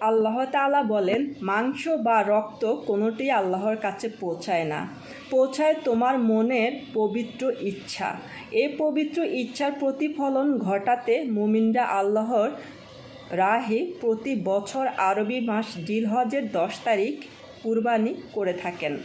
আল্লাহ তাআলা বলেন, মাংস বা রক্ত কোনোটি আল্লাহর কাছে পৌঁছায় না। পৌঁছায় তোমার মনের পবিত্র ইচ্ছা। এই পবিত্র ইচ্ছার প্রতিফলন ঘটাতে মুমিনরা আল্লাহর রাহে প্রতি বছর আরবি মাস জিলহজের দশ তারিখ কুরবানি করে থাকেন।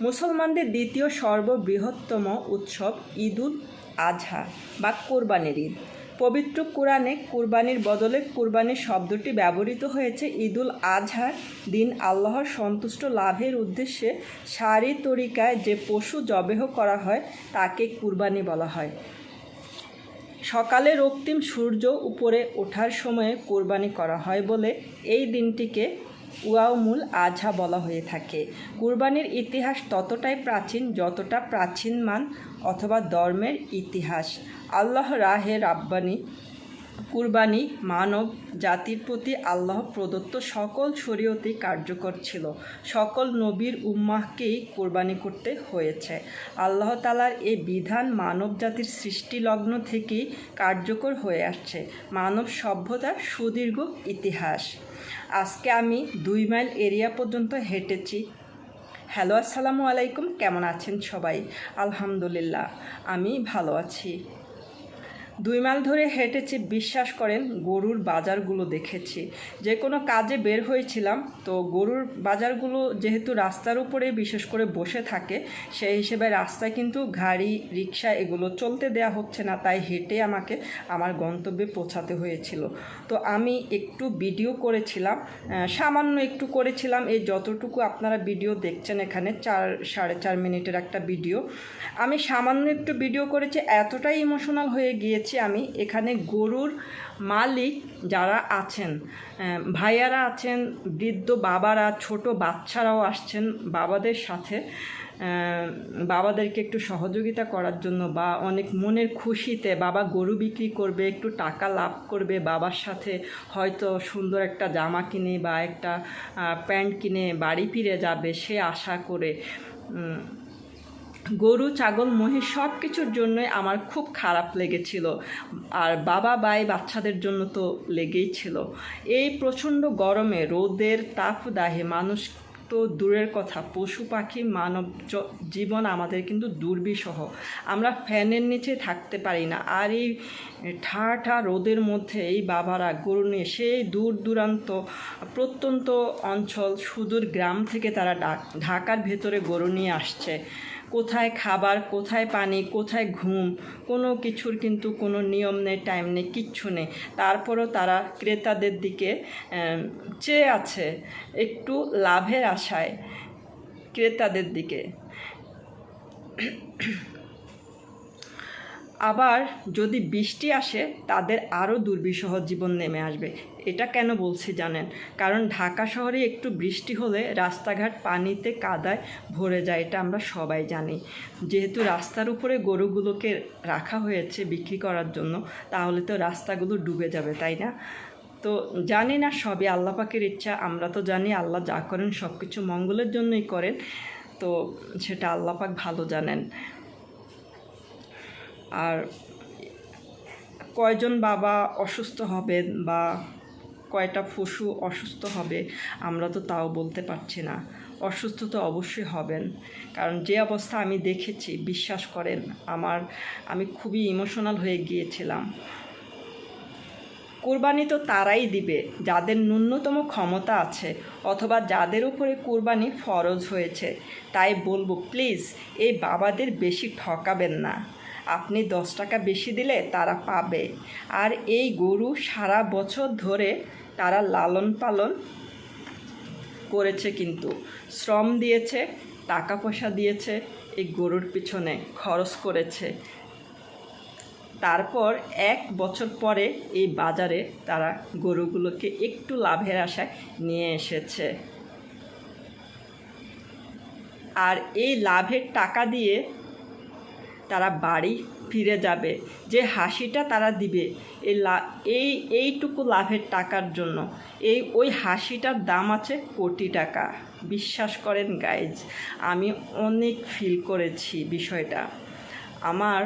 মুসলমানদের দ্বিতীয় সর্ববৃহত্তম উৎসব ঈদুল আজহা বা কোরবানির ঈদ। পবিত্র কোরআনে কুরবানির বদলে কুরবানির শব্দটি ব্যবহৃত হয়েছে ঈদুল আজহার দিন আল্লাহর সন্তুষ্ট লাভের উদ্দেশ্যে সারি তরিকায় যে পশু জবেহ করা হয় তাকে কুরবানি বলা হয়। সকালে রক্তিম সূর্য উপরে ওঠার সময়ে কোরবানি করা হয় বলে এই দিনটিকে উয়াউমুল আজহা বলা হয়ে থাকে। কুরবানির ইতিহাস ততটাই প্রাচীন যতটা প্রাচীন মান অথবা ধর্মের ইতিহাস। আল্লাহ রাহে রাব্বানি কুরবানি মানব জাতির প্রতি আল্লাহ প্রদত্ত সকল শরীয়তেই কার্যকর ছিল। সকল নবীর উম্মাহকেই কোরবানি করতে হয়েছে। আল্লাহ তালার এই বিধান মানব জাতির সৃষ্টিলগ্ন থেকেই কার্যকর হয়ে আসছে। মানব সভ্যতার সুদীর্ঘ ইতিহাস। আজকে আমি দুই মাইল এরিয়া পর্যন্ত হেঁটেছি। হ্যালো, আসসালামু আলাইকুম। কেমন আছেন সবাই? আলহামদুলিল্লাহ, আমি ভালো আছি। দুই মাইল ধরে হেঁটেছি, বিশ্বাস করেন, গরুর বাজারগুলো দেখেছি। যে কোনো কাজে বের হয়েছিলাম, তো গরুর বাজারগুলো যেহেতু রাস্তার উপরে বিশেষ করে বসে থাকে, সেই হিসেবে রাস্তায় কিন্তু গাড়ি, রিক্সা এগুলো চলতে দেয়া হচ্ছে না, তাই হেঁটে আমাকে আমার গন্তব্যে পৌঁছাতে হয়েছিল। তো আমি একটু ভিডিও করেছিলাম সামান্য একটু করেছিলাম, এই যতটুকু আপনারা ভিডিও দেখছেন এখানে, চার, সাড়ে চার মিনিটের একটা ভিডিও। আমি সামান্য একটু ভিডিও করেছি, এতটাই ইমোশনাল হয়ে গিয়েছি আমি, এখানে গরুর মালিক যারা আছেন ভাইয়ারা আছেন, বৃদ্ধ বাবারা, ছোট বাচ্চারাও আসছেন বাবাদের সাথে বাবাদেরকে একটু সহযোগিতা করার জন্য বা অনেক মনের খুশিতে বাবা গরু বিক্রি করবে, একটু টাকা লাভ করবে বাবার সাথে, হয়তো সুন্দর একটা জামা কিনে বা একটা প্যান্ট কিনে বাড়ি ফিরে যাবে সে আশা করে গরু, ছাগল, মহিষ সব কিছুর জন্যই আমার খুব খারাপ লেগেছিল। আর বাবা বাই বাচ্চাদের জন্য তো লেগেই ছিল। এই প্রচণ্ড গরমে রোদের তাপদাহে মানুষ তো দূরের কথা, পশু পাখি, মানব জীবন আমাদের কিন্তু দুর্বিষহ। আমরা ফ্যানের নিচে থাকতে পারি না। আর এই ঠা ঠা রোদের মধ্যে এই বাবারা গরু নিয়ে সেই দূর দূরান্ত, প্রত্যন্ত অঞ্চল, সুদূর গ্রাম থেকে তারা ঢাকার ভেতরে গরু নিয়ে আসছে। কোথায় খাবার, কোথায় পানি, কোথায় ঘুম, কোনো কিছুর কিন্তু কোনো নিয়ম নেই টাইম নেই, কিচ্ছু নেই। তারপরও তারা ক্রেতাদের দিকে চেয়ে আছে একটু লাভের আশায় ক্রেতাদের দিকে। আবার যদি বৃষ্টি আসে, তাদের আরও দুর্বিষহ জীবন নেমে আসবে। এটা কেন বলছি জানেন? কারণ ঢাকা শহরে একটু বৃষ্টি হলে রাস্তাঘাট পানিতে কাদায় ভরে যায়, এটা আমরা সবাই জানি। যেহেতু রাস্তার উপরে গরুগুলোকে রাখা হয়েছে বিক্রি করার জন্য, তাহলে তো রাস্তাগুলো ডুবে যাবে, তাই না? তো জানি না সবই আল্লাহ পাকের ইচ্ছা, আমরা তো জানি আল্লাহ যা করেন সব কিছু মঙ্গলের জন্যই করেন। তো সেটা আল্লাহ পাক ভালো জানেন। আর কয়জন বাবা অসুস্থ হবেন বা কয়টা পশু অসুস্থ হবে, আমরা তো তাও বলতে পারছি না। অসুস্থ তো অবশ্যই হবেন, কারণ যে অবস্থা আমি দেখেছি, বিশ্বাস করেন, আমার, আমি খুবই ইমোশনাল হয়ে গিয়েছিলাম। কোরবানি তো তারাই দিবে, যাদের ন্যূনতম ক্ষমতা আছে, অথবা যাদের উপরে কোরবানি ফরজ হয়েছে, তাই বলব প্লিজ এই বাবাদের বেশি ঠকাবেন না। আপনি দশ টাকা বেশি দিলে তারা পাবে। আর এই গরু সারা বছর ধরে তারা লালন পালন করেছে কিন্তু। শ্রম দিয়েছে টাকা পয়সা দিয়েছে, এই গরুর পিছনে খরচ করেছে। তারপর এক বছর পরে এই বাজারে তারা গরুগুলোকে একটু লাভের আশায় নিয়ে এসেছে। আর এই লাভের টাকা দিয়ে তারা বাড়ি ফিরে যাবে, যে হাসিটা তারা দিবে। এই লা, এই, এইটুকু লাভের টাকার জন্য। এই, ওই হাসিটার দাম আছে কোটি টাকা। বিশ্বাস করেন গাইজ আমি অনেক ফিল করেছি বিষয়টা। আমার,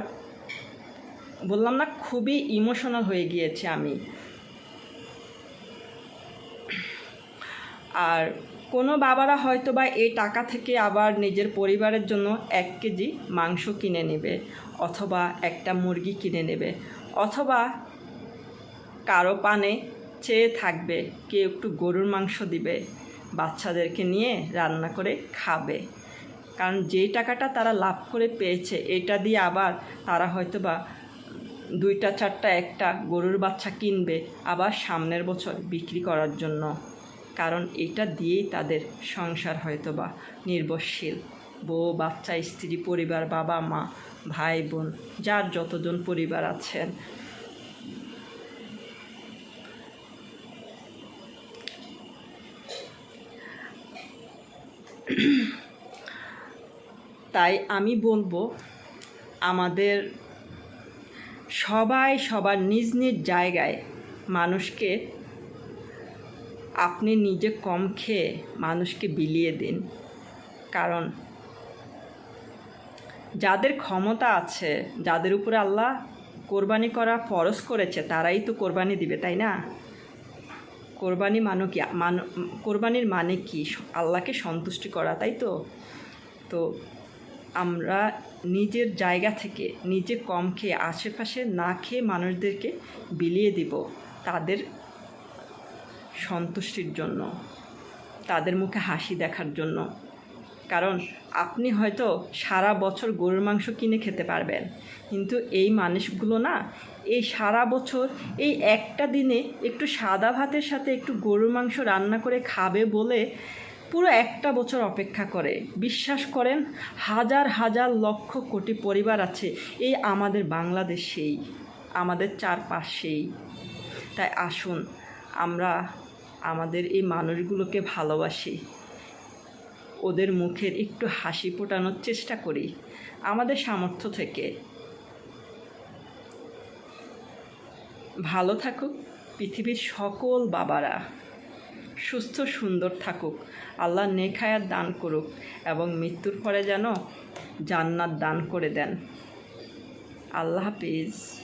বললাম না, খুবই ইমোশনাল হয়ে গিয়েছে আমি। আর কোনো বাবারা হয়তো বা এই টাকা থেকে আবার নিজের পরিবারের জন্য এক কেজি মাংস কিনে নেবে অথবা একটা মুরগি কিনে নেবে অথবা কারও পানে চেয়ে থাকবে, কেউ একটু গরুর মাংস দিবে, বাচ্চাদেরকে নিয়ে রান্না করে খাবে। কারণ যেই টাকাটা তারা লাভ করে পেয়েছে, এটা দিয়ে আবার তারা হয়তো বা দুইটা, চারটা, একটা গরুর বাচ্চা কিনবে আবার সামনের বছর বিক্রি করার জন্য। কারণ এটা দিয়েই তাদের সংসার হয়তো বা নির্ভরশীল। বউ, বাচ্চা, স্ত্রী, পরিবার, বাবা, মা, ভাই, বোন, যার যতজন পরিবার আছেন। তাই আমি বলব, আমাদের সবাই সবার নিজ নিজ জায়গায় মানুষকে আপনি নিজে কম খেয়ে মানুষকে বিলিয়ে দিন। কারণ যাদের ক্ষমতা আছে, যাদের উপরে আল্লাহ কোরবানি করা ফরজ করেছে, তারাই তো কোরবানি দিবে, তাই না? কোরবানি মানে কি, মান, কোরবানির মানে কি? আল্লাহকে সন্তুষ্টি করা, তাই তো? তো আমরা নিজের জায়গা থেকে নিজে কম খেয়ে, আশেপাশে না খেয়ে মানুষদেরকে বিলিয়ে দিব, তাদের সন্তুষ্টির জন্য, তাদের মুখে হাসি দেখার জন্য। কারণ আপনি হয়তো সারা বছর গরুর মাংস কিনে খেতে পারবেন, কিন্তু এই মানুষগুলো না, এই সারা বছর, এই একটা দিনে একটু সাদা ভাতের সাথে একটু গরুর মাংস রান্না করে খাবে বলে পুরো একটা বছর অপেক্ষা করে। বিশ্বাস করেন, হাজার হাজার লক্ষ কোটি পরিবার আছে, এই আমাদের বাংলাদেশেই আমাদের চারপাশেই তাই আসুন, আমরা আমাদের এই মানুষগুলোকে ভালোবাসি। ওদের মুখের একটু হাসি ফোটানোর চেষ্টা করি, আমাদের সামর্থ্য থেকে। ভালো থাকুক পৃথিবীর সকল বাবারা। সুস্থ, সুন্দর থাকুক। আল্লাহ নেখায়াত দান করুক এবং মৃত্যুর পরে যেন জান্নাত দান করে দেন। আল্লাহ হাফিজ।